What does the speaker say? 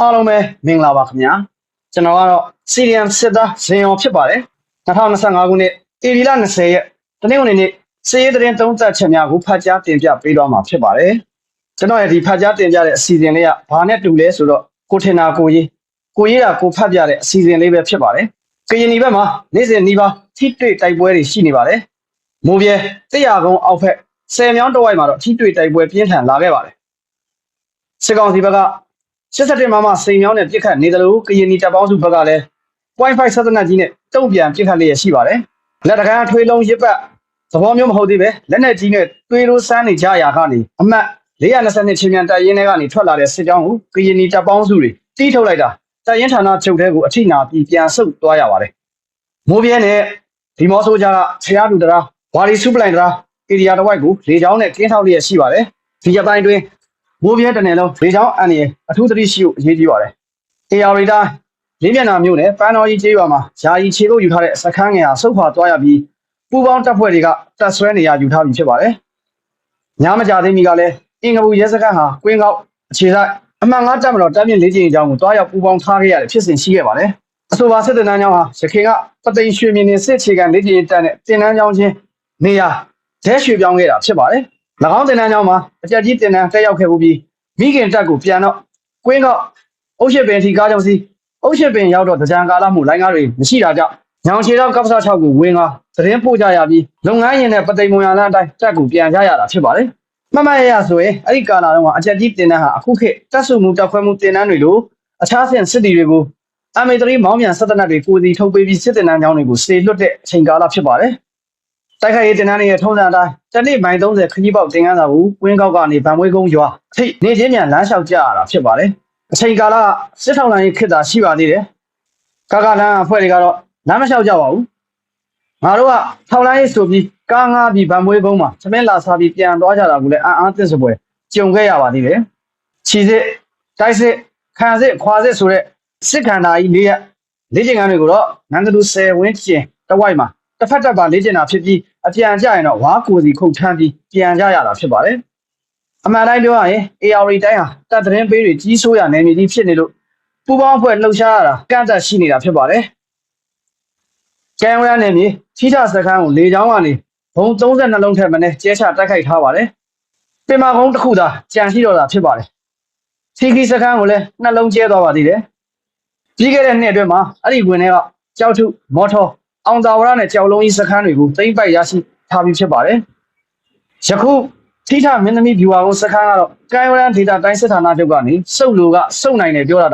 အားလုံးပဲမင်္ဂလာပါခင်ဗျာကျွန်တော်ကတော့စီရီယမ်စစ်သားဇင်အောင်ဖြစ်ပါတယ်2025ခုနှစ်ဧပြီလ20ရက်တနင်္ဂနွေနေ့စီးရီးသတင်းသုံးသပ်ချက်များကိုဖတ်ကြားတင်ပြပေးတော့မှာဖြစ်ပါတယ်ကျွန်တော်ရဲ့ဒီဖတ်ကြားတင်ပြတဲ့အစီအစဉ်လေးကဘာနဲ့တူလဲဆိုတော့ကိုထင်တာကိုရေးကိုရေးတာကိုဖတ်ပြတဲ့အစီအစဉ်လေးပဲဖြစ်ပါတယ်ကရင်နီဘက်မှာနေ့စဉ်နီးပါးထိတွေ့တိုက်ပွဲတွေရှိနေပါတယ်မိုးပြဲတရားကုန်းအောက်ဖက်ဆယ်မြောင်းတစ်ဝိုက်မှာတော့ထိတွေ့တိုက်ပွဲပြင်းထန်လာခဲ့ပါတယ်စစ်ကောင်စီဘက်က 87မမစိန်မြောင်းနဲ့ပြစ်ခတ်နေတယ်လို့ကရင်နီတပ်ပေါင်းစုဘက်ကလည်း Wi-Fi ဆက်သနတ်ကြီးနဲ့တုံ့ပြန်ပြစ်ခတ်လျက်ရှိပါတယ်။လက်တကမ်းထွေးလုံးရစ်ပတ်သဘောမျိုးမဟုတ်သေးပဲလက်နဲ့ကြီးနဲ့တွေးလို့စမ်းနေကြရာကနေအမှတ်420ချင်းမြန်တပ်ရင်းတွေကနေထွက်လာတဲ့စစ်ကြောင်းကိုကရင်နီတပ်ပေါင်းစုတွေတီးထုတ်လိုက်တာတပ်ရင်းဌာနချုပ်ထဲကိုအထိနာပြီးပြန်ဆုတ်သွားရပါတယ်။မိုးပြဲနဲ့ဒီမောဆိုကြကဆရာလူတရာဝါရီစုပလိုင်တရာဧရိယာတစ်ဝိုက်ကိုလေကြောင်းနဲ့ကင်းထောက်လျက်ရှိပါတယ်။ဒီရက်ပိုင်းတွင် မိုးပြဲတနယ်လုံးလေချောင်းအန်ရအထူးသတိရှိဖို့အရေးကြီးပါတယ်။ AR ရီတာလေးမျက်နှာမျိုးနဲ့ပန်းတော်ကြီးကျေးရွာမှာယာယီခြေကုပ်ယူထားတဲ့စခန်းငယ်ဟာစုပ်ခွာသွားရပြီးပူပေါင်းတပ်ဖွဲ့တွေကတပ်ဆွဲနေရယူထားပြီးဖြစ်ပါတယ်။ညမကြသေးမီကလည်းအင်္ဂပူရဲစခန်းဟာကွင်းကောက်အခြေဆိုင်အမှန်ငါးတပ်မတော်တပ်မြင့်လေးကျင်းအကြောင်းကိုတွားရောက်ပူပေါင်းထားခဲ့ရတဲ့ဖြစ်စဉ်ရှိခဲ့ပါတယ်။အဆိုပါစစ်တပ်တန်းကျောင်းဟာရခိုင်ကပသိမ်ရွှေမြင့်နေစစ်အခြေခံလေးကျင်းတပ်နဲ့တင်တန်းကျောင်းချင်းနေရာဒဲရွှေပြောင်းခဲ့တာဖြစ်ပါတယ်။၎ င်းတင်တန်းကျောင်းမှာအကြက်ကြီးတင်တန်းတက်ရောက်ခဲ့မှုပြီးမိခင်တက်ကိုပြန်တော့ကွင်းတော့အုတ်ရှစ်ပင်ထီကားကြောင့်စီအုတ်ရှစ်ပင်ရောက်တော့တကြံကာလမှုလိုင်းကားတွေမရှိတာကြောင့်ညောင်ချေတော့ကပ္ပစာ6ကိုဝင်ကာသတင်းပို့ကြရပြီးလုပ်ငန်းရင်နဲ့ပသိမ်မွန်ရလန်းအတိုင်းတက်ကိုပြန်ကြရတာဖြစ်ပါတယ်မှတ်မှတ်ရရဆိုရင်အဲ့ဒီကာလာတော့အကြက်ကြီးတင်တန်းဟာအခုခေတ်တက်စုမှုတက်ခွဲမှုတင်တန်းတွေလိုအခြားဆင့်စစ်တီတွေကိုအမေတရီမောင်းမြန်ဆက်တနတ်တွေကိုစီထုတ်ပေးပြီးစစ်တင်တန်းကျောင်းတွေကိုစေလွတ်တဲ့အချိန်ကာလဖြစ်ပါတယ် တိုက်ခိုက်ရေးတင်တန်းတွေရဲ့ထုံးစံအတိုင်းတနေ့မိုင်30ခကြီးပေါက်တင်ကန်းစာကိုကွင်းကောက်ကနေဗံမွေးကုန်းရွာအထိနေချင်းမြန်လမ်းလျှောက်ကြရတာဖြစ်ပါတယ်အချိန်ကာလစစ်ထောင်လိုင်းခေတ်သာရှိပါသေးတယ်ကာကလန်းအဖွဲ့တွေကတော့လမ်းမလျှောက်ကြပါဘူးငါတို့ကထောင်လိုင်းဆိုပြီးကားငါးပြီးဗံမွေးကုန်းမှာသမင်းလာစားပြီးပြန်သွားကြတာကိုလည်းအံ့အားသင့်စပွဲကြုံခဲ့ရပါသေးတယ်ခြီစစ်တိုက်စစ်ခံစစ်ခွာစစ်ဆိုတဲ့စစ်ခန္ဓာကြီးလေးရက်လေးကျင်ကန်းတွေကိုတော့နန်းကလူ10ဝင်းကျင်တစ်ဝိုက်မှာ တစ်ဖက်တစ်ပါလေးကျင်တာဖြစ်ပြီးအပြန်ကြရင်တော့ဝါကိုစီခုတ်ထမ်းပြီးပြန်ကြရတာဖြစ်ပါတယ်အမှန်တိုင်းပြောရရင် AR တိုင်းဟာတပ်သတင်းပေးတွေကြီးစိုးရနယ်မြေကြီးဖြစ်နေလို့ပူပေါင်းအဖွဲ့လှုပ်ရှားရတာကန့်သက်ရှိနေတာဖြစ်ပါတယ်ကျန်းဝရနယ်မြေထိထစခန်းကိုလေကြောင်းကနေဘုံ32လုံးထက်မနည်းကျဲချတိုက်ခိုက်ထားပါတယ်ပင်မာကုန်းတစ်ခုသာကြံရှိတော့တာဖြစ်ပါတယ်စီကီစခန်းကိုလည်းနှလုံးကျဲသွားပါသေးတယ်ပြီးခဲ့တဲ့နှစ်အတွင်းမှာအဲ့ဒီဝင်တွေကကြောက်ထုမော်တော် အောင်သာဝရနဲ့ကြောက်လုံးကြီးစခန်းတွေကိုသိမ့်ပိုက်ရရှိထားပြီးဖြစ်ပါတယ်ယခုထိထမင်းသမီးဗျူဟာကုန်းစခန်းကတော့ကံရန်ဒေတာတိုင်းစစ်ဌာနချုပ်ကနေစုပ်လူကစုပ်နိုင်တယ်ပြောတာ